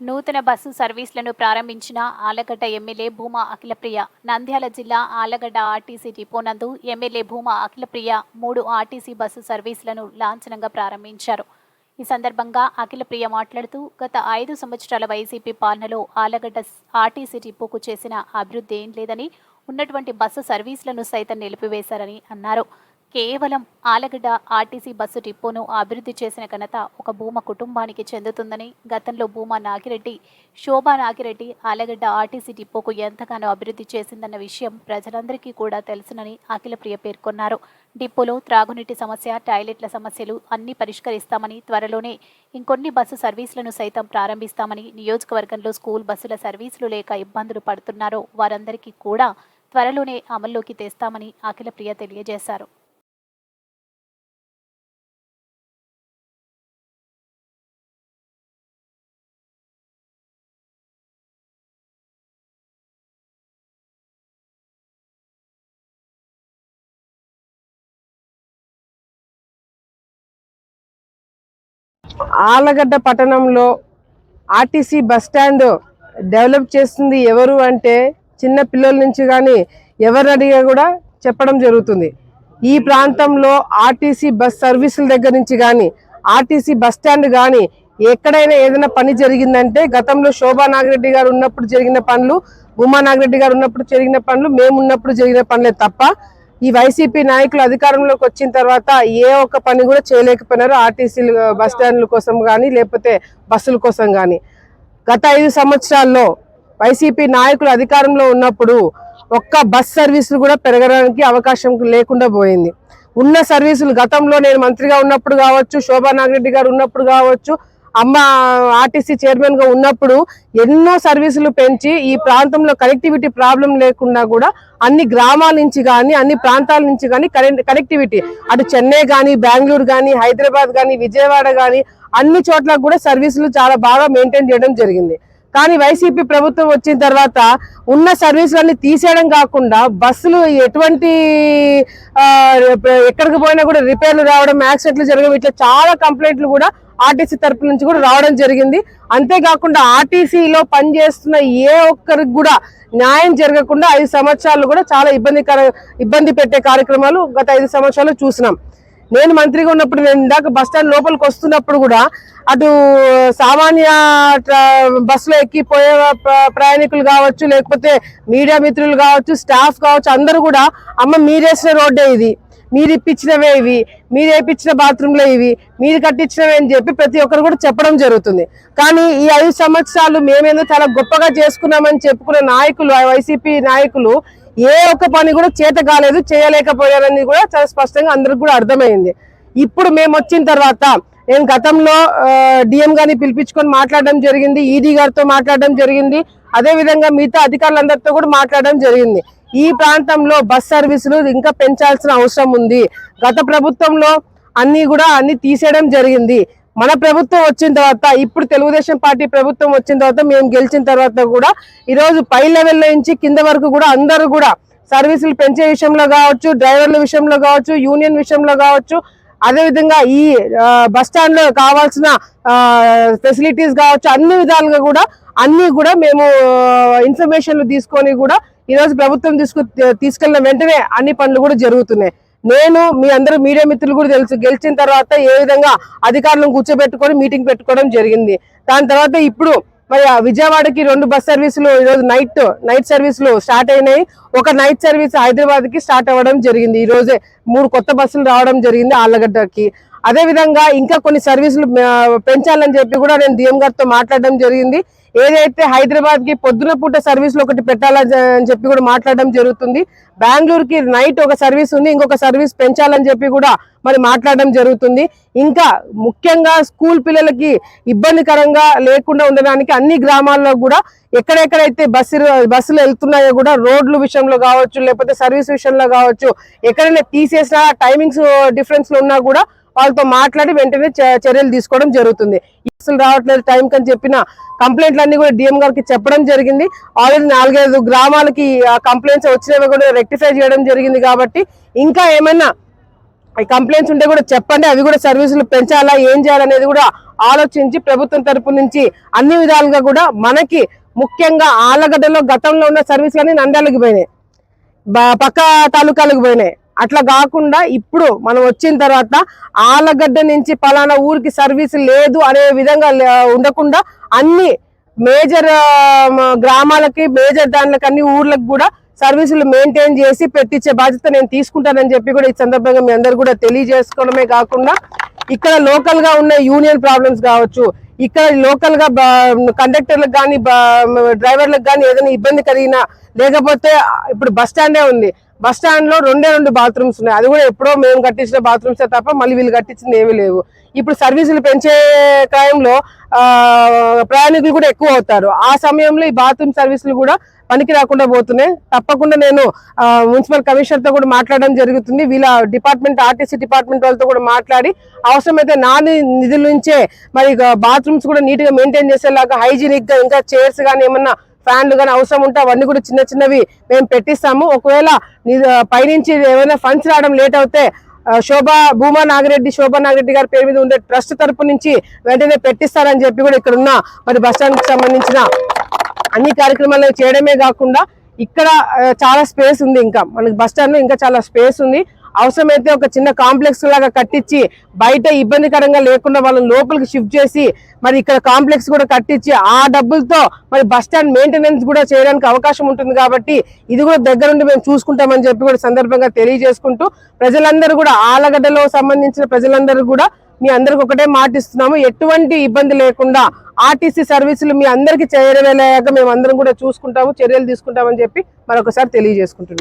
నూతన బస్సు సర్వీసులను ప్రారంభించిన ఆలగడ్డ ఎమ్మెల్యే భూమా అఖిలప్రియ. నంద్యాల జిల్లా ఆలగడ్డ ఆర్టీసీ డిపో నందు ఎమ్మెల్యే భూమా అఖిలప్రియ మూడు ఆర్టీసీ బస్సు సర్వీసులను లాంఛనంగా ప్రారంభించారు. ఈ సందర్భంగా అఖిలప్రియ మాట్లాడుతూ గత ఐదు సంవత్సరాల వైసీపీ పాలనలో ఆలగడ్డ ఆర్టీసీ డిపోకు చేసిన అభివృద్ధి ఏం లేదని ఉన్నటువంటి బస్సు సర్వీసులను సైతం నిలిపివేశారని అన్నారు. కేవలం ఆలగడ్డ ఆర్టీసీ బస్సు డిపోను అభివృద్ధి చేసిన ఘనత ఒక భూమ కుటుంబానికి చెందుతుందని గతంలో భూమా నాగిరెడ్డి శోభా నాగిరెడ్డి ఆలగడ్డ ఆర్టీసీ డిపోకు ఎంతగానో అభివృద్ధి చేసిందన్న విషయం ప్రజలందరికీ కూడా తెలుసునని అఖిలప్రియ పేర్కొన్నారు. డిపోలో త్రాగునీటి సమస్య టాయిలెట్ల సమస్యలు అన్ని పరిష్కరిస్తామని త్వరలోనే ఇంకొన్ని బస్సు సర్వీసులను సైతం ప్రారంభిస్తామని నియోజకవర్గంలో స్కూల్ బస్సుల సర్వీసులు లేక ఇబ్బందులు పడుతున్నారో వారందరికీ కూడా త్వరలోనే అమల్లోకి తెస్తామని అఖిలప్రియ తెలియజేశారు. ఆలగడ్డ పట్టణంలో ఆర్టీసీ బస్ స్టాండ్ డెవలప్ చేస్తుంది ఎవరు అంటే చిన్న పిల్లల నుంచి కానీ ఎవరు అడిగా కూడా చెప్పడం జరుగుతుంది. ఈ ప్రాంతంలో ఆర్టీసీ బస్ సర్వీసుల దగ్గర నుంచి కానీ ఆర్టీసీ బస్ స్టాండ్ కానీ ఎక్కడైనా ఏదైనా పని జరిగిందంటే గతంలో శోభా నాగిరెడ్డి గారు ఉన్నప్పుడు జరిగిన పనులు ఉమా నాగిరెడ్డి గారు ఉన్నప్పుడు జరిగిన పనులు మేము ఉన్నప్పుడు జరిగిన పనులే తప్ప ఈ వైసీపీ నాయకులు అధికారంలోకి వచ్చిన తర్వాత ఏ ఒక్క పని కూడా చేయలేకపోయినారు ఆర్టీసీలు బస్ స్టాండ్ల కోసం కానీ లేకపోతే బస్సుల కోసం కానీ. గత ఐదు సంవత్సరాల్లో వైసీపీ నాయకులు అధికారంలో ఉన్నప్పుడు ఒక్క బస్ సర్వీసులు కూడా పెరగడానికి అవకాశం లేకుండా పోయింది. ఉన్న సర్వీసులు గతంలో నేను మంత్రిగా ఉన్నప్పుడు కావచ్చు శోభా నాగిరెడ్డి గారు ఉన్నప్పుడు కావచ్చు అమ్మ ఆర్టీసీ చైర్మన్గా ఉన్నప్పుడు ఎన్నో సర్వీసులు పెంచి ఈ ప్రాంతంలో కనెక్టివిటీ ప్రాబ్లం లేకుండా కూడా అన్ని గ్రామాల నుంచి కానీ అన్ని ప్రాంతాల నుంచి కానీ కరెంట్ కనెక్టివిటీ అటు చెన్నై కానీ బెంగళూరు కానీ హైదరాబాద్ కానీ విజయవాడ కానీ అన్ని చోట్ల కూడా సర్వీసులు చాలా బాగా మెయింటైన్ చేయడం జరిగింది. కానీ వైసీపీ ప్రభుత్వం వచ్చిన తర్వాత ఉన్న సర్వీసులన్నీ తీసేయడం కాకుండా బస్సులు ఎటువంటి ఎక్కడికి పోయినా కూడా రిపేర్లు రావడం యాక్సిడెంట్లు జరగడం ఇట్లా చాలా కంప్లైంట్లు కూడా ఆర్టీసీ తరపు నుంచి కూడా రావడం జరిగింది. అంతేకాకుండా ఆర్టీసీలో పనిచేస్తున్న ఏ ఒక్కరికి కూడా న్యాయం జరగకుండా ఐదు సంవత్సరాలు కూడా చాలా ఇబ్బందికర ఇబ్బంది పెట్టే కార్యక్రమాలు గత ఐదు సంవత్సరాలు చూసినాం. నేను మంత్రిగా ఉన్నప్పుడు నేను ఇందాక స్టాండ్ లోపలికి వస్తున్నప్పుడు కూడా అటు సామాన్య ట్రా- బస్సులో ఎక్కిపోయే ప్రయాణికులు కావచ్చు లేకపోతే మీడియా మిత్రులు కావచ్చు స్టాఫ్ కావచ్చు అందరూ కూడా అమ్మ మీరేసిన రోడ్డే ఇది. మీరు ఇప్పించినవే ఇవి. మీరు వేయించిన బాత్రూంలో ఇవి. మీరు కట్టించినవే అని చెప్పి ప్రతి ఒక్కరు కూడా చెప్పడం జరుగుతుంది. కానీ ఈ ఐదు సంవత్సరాలు మేమేదో చాలా గొప్పగా చేసుకున్నామని చెప్పుకునే నాయకులు వైసీపీ నాయకులు ఏ ఒక్క పని కూడా చేత కాలేదు చేయలేకపోయారని కూడా చాలా స్పష్టంగా అందరికి కూడా అర్థమైంది. ఇప్పుడు మేము వచ్చిన తర్వాత నేను గతంలో డిఎం గారిని పిలిపించుకొని మాట్లాడడం జరిగింది ఈడీ గారితో మాట్లాడడం జరిగింది అదే విధంగా మిగతా అధికారులందరితో కూడా మాట్లాడడం జరిగింది. ఈ ప్రాంతంలో బస్ సర్వీసులు ఇంకా పెంచాల్సిన అవసరం ఉంది. గత ప్రభుత్వంలో అన్ని కూడా అన్ని తీసేయడం జరిగింది. మన ప్రభుత్వం వచ్చిన తర్వాత ఇప్పుడు తెలుగుదేశం పార్టీ ప్రభుత్వం వచ్చిన తర్వాత మేము గెలిచిన తర్వాత కూడా ఈరోజు పై లెవెల్ నుంచి కింద వరకు కూడా అందరూ కూడా సర్వీసులు పెంచే విషయంలో కావచ్చు డ్రైవర్ల విషయంలో కావచ్చు యూనియన్ విషయంలో కావచ్చు అదేవిధంగా ఈ బస్ స్టాండ్లో కావాల్సిన ఫెసిలిటీస్ కావచ్చు అన్ని విధాలుగా కూడా అన్ని కూడా మేము ఇన్ఫర్మేషన్లు తీసుకొని కూడా ఈరోజు ప్రభుత్వం తీసుకు తీసుకెళ్ళిన వెంటనే అన్ని పనులు కూడా జరుగుతున్నాయి. నేను మీ అందరూ మీడియా మిత్రులు కూడా తెలుసు. గెలిచిన తర్వాత ఏ విధంగా అధికారులను కూర్చోబెట్టుకొని మీటింగ్ పెట్టుకోవడం జరిగింది. దాని తర్వాత ఇప్పుడు మరి విజయవాడకి రెండు బస్ సర్వీసులు ఈరోజు నైట్ నైట్ సర్వీసులు స్టార్ట్ అయినాయి. ఒక నైట్ సర్వీస్ హైదరాబాద్కి స్టార్ట్ అవ్వడం జరిగింది. ఈ రోజే మూడు కొత్త బస్సులు రావడం జరిగింది ఆళ్ళగడ్డకి. అదే విధంగా ఇంకా కొన్ని సర్వీసులు పెంచాలని చెప్పి కూడా నేను డిఎం గారితో మాట్లాడడం జరిగింది. ఏదైతే హైదరాబాద్కి పొద్దున పూట సర్వీసులు ఒకటి పెట్టాలని చెప్పి కూడా మాట్లాడడం జరుగుతుంది. బెంగళూరుకి నైట్ ఒక సర్వీస్ ఉంది ఇంకొక సర్వీస్ పెంచాలని చెప్పి కూడా మరి మాట్లాడడం జరుగుతుంది. ఇంకా ముఖ్యంగా స్కూల్ పిల్లలకి ఇబ్బందికరంగా లేకుండా ఉండడానికి అన్ని గ్రామాల్లో కూడా ఎక్కడెక్కడైతే బస్సు బస్సులు వెళ్తున్నాయో కూడా రోడ్లు విషయంలో కావచ్చు లేకపోతే సర్వీస్ విషయంలో కావచ్చు ఎక్కడైనా తీసేసిన టైమింగ్స్ డిఫరెన్స్ ఉన్నా కూడా వాళ్ళతో మాట్లాడి వెంటనే చ- చర్యలు తీసుకోవడం జరుగుతుంది. ఈ రావట్లేదు టైంకి అని చెప్పిన కంప్లైంట్లన్నీ కూడా డిఎం గారికి చెప్పడం జరిగింది. ఆల్రెడీ నాలుగైదు గ్రామాలకి కంప్లైంట్స్ వచ్చినవి కూడా రెక్టిఫై చేయడం జరిగింది కాబట్టి ఇంకా ఏమైనా కంప్లైంట్స్ ఉంటే కూడా చెప్పండి. అవి కూడా సర్వీసులు పెంచాలా ఏం చేయాలనేది కూడా ఆలోచించి ప్రభుత్వం తరపు నుంచి అన్ని విధాలుగా కూడా మనకి ముఖ్యంగా ఆలగడ్డలో గతంలో ఉన్న సర్వీసులన్నీ నంద్యాలకు పోయినాయి. పక్క తాలూకాలకు పోయినాయి. అట్లా కాకుండా ఇప్పుడు మనం వచ్చిన తర్వాత ఆలగడ్డ నుంచి పలానా ఊరికి సర్వీస్ లేదు అనే విధంగా లే- ఉండకుండా అన్ని మేజర్ గ్రామాలకి మేజర్ దానిలకి అన్ని ఊర్లకు కూడా సర్వీసులు మెయింటైన్ చేసి పెట్టించే బాధ్యత నేను తీసుకుంటానని చెప్పి కూడా ఈ సందర్భంగా మీ అందరు కూడా తెలియజేసుకోవడమే కాకుండా ఇక్కడ లోకల్గా ఉన్న యూనియన్ ప్రాబ్లమ్స్ కావచ్చు ఇక్కడ లోకల్గా కండక్టర్లకు కానీ డ్రైవర్లకు కానీ ఏదైనా ఇబ్బంది కలిగినా లేకపోతే ఇప్పుడు బస్ స్టాండే ఉంది. బస్ స్టాండ్లో రెండే రెండు బాత్రూమ్స్ ఉన్నాయి. అది కూడా ఎప్పుడో మేము కట్టించిన బాత్రూమ్స్ తప్ప మళ్ళీ వీళ్ళు కట్టించింది ఏమీ లేవు. ఇప్పుడు సర్వీసులు పెంచే టైంలో ఆ, ప్రయాణికులు కూడా ఎక్కువ అవుతారు. ఆ సమయంలో ఈ బాత్రూమ్ సర్వీసులు కూడా పనికి రాకుండా పోతున్నాయి. తప్పకుండా నేను మున్సిపల్ కమిషనర్తో కూడా మాట్లాడడం జరుగుతుంది. వీళ్ళ డిపార్ట్మెంట్ ఆర్టీసీ డిపార్ట్మెంట్ వాళ్ళతో కూడా మాట్లాడి అవసరమైతే నా నిధుల నుంచే మరి బాత్రూమ్స్ కూడా నీట్గా మెయింటైన్ చేసేలాగా హైజీనిక్గా ఇంకా చైర్స్ కానీ ఏమన్నా ఫ్యాన్లు కానీ అవసరం ఉంటే అవన్నీ కూడా చిన్న చిన్నవి మేము పెట్టిస్తాము. ఒకవేళ పైనుంచి ఏమైనా ఫండ్స్ రావడం లేట్ అవుతే శోభా భూమా నాగిరెడ్డి శోభా నాగిరెడ్డి గారి పేరు మీద ఉండే ట్రస్ట్ తరపు నుంచి వెంటనే పెట్టిస్తారని చెప్పి కూడా ఇక్కడ ఉన్న మరి బస్ స్టాండ్కి సంబంధించిన అన్ని కార్యక్రమాలు చేయడమే కాకుండా ఇక్కడ చాలా స్పేస్ ఉంది ఇంకా. మనకి బస్ స్టాండ్లో ఇంకా చాలా స్పేస్ ఉంది. అవసరమైతే ఒక చిన్న కాంప్లెక్స్ లాగా కట్టించి బయట ఇబ్బందికరంగా లేకుండా వాళ్ళని లోపలికి షిఫ్ట్ చేసి మరి ఇక్కడ కాంప్లెక్స్ కూడా కట్టించి ఆ డబ్బులతో మరి బస్ స్టాండ్ మెయింటెనెన్స్ కూడా చేయడానికి అవకాశం ఉంటుంది కాబట్టి ఇది కూడా దగ్గరుండి మేము చూసుకుంటామని చెప్పి కూడా సందర్భంగా తెలియజేసుకుంటూ ప్రజలందరూ కూడా ఆలగడ్డలో సంబంధించిన ప్రజలందరూ కూడా మీ అందరికి ఒకటే మాటిస్తున్నాము ఎటువంటి ఇబ్బంది లేకుండా ఆర్టీసీ సర్వీసులు మీ అందరికి చేరవేలాక మేము అందరం కూడా చూసుకుంటాము చర్యలు తీసుకుంటామని చెప్పి మరొకసారి తెలియజేసుకుంటున్నాం.